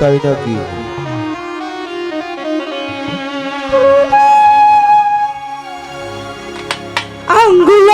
তাই নাকি? আঙ্গুল